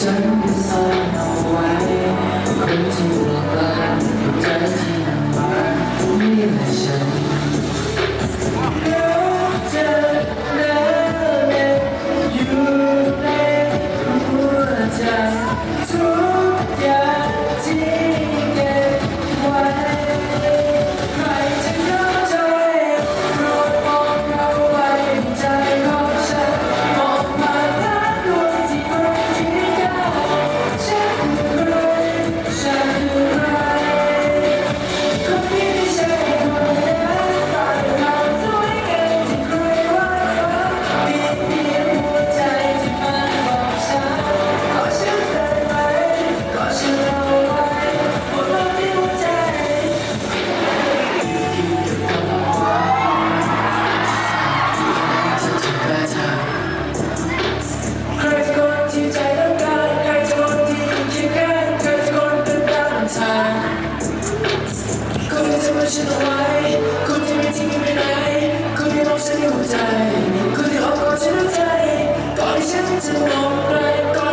ฉันสร้างเอาไว้คนที่หลกใจ ฉันเอาไว้คนที่ไม่ทิ้งกัไหนคนที่รักฉันในหัใจคนที่อ้อมกอดฉันด้วยใจกอนที่ฉันจะนอนไปก่